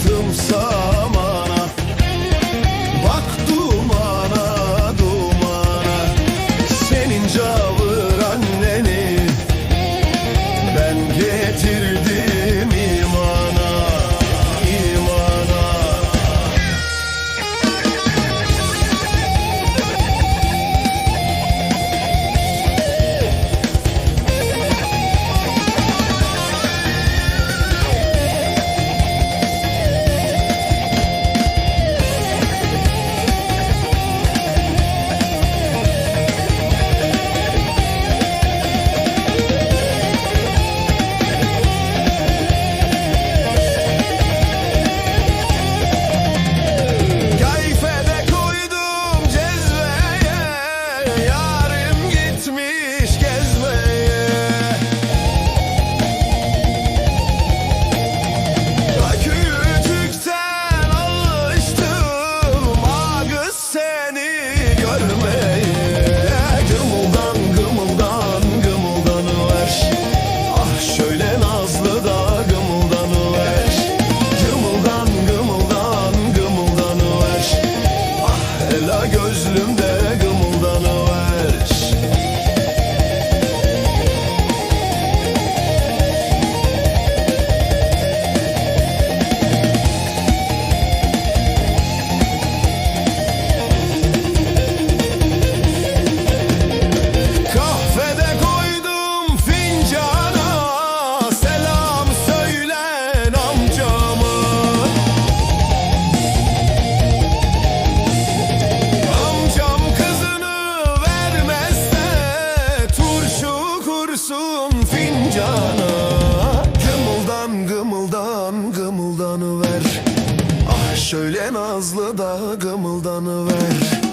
baktım sana. gözlümde gözlümde gımıldanıver Ah şöyle nazlı da gımıldanıver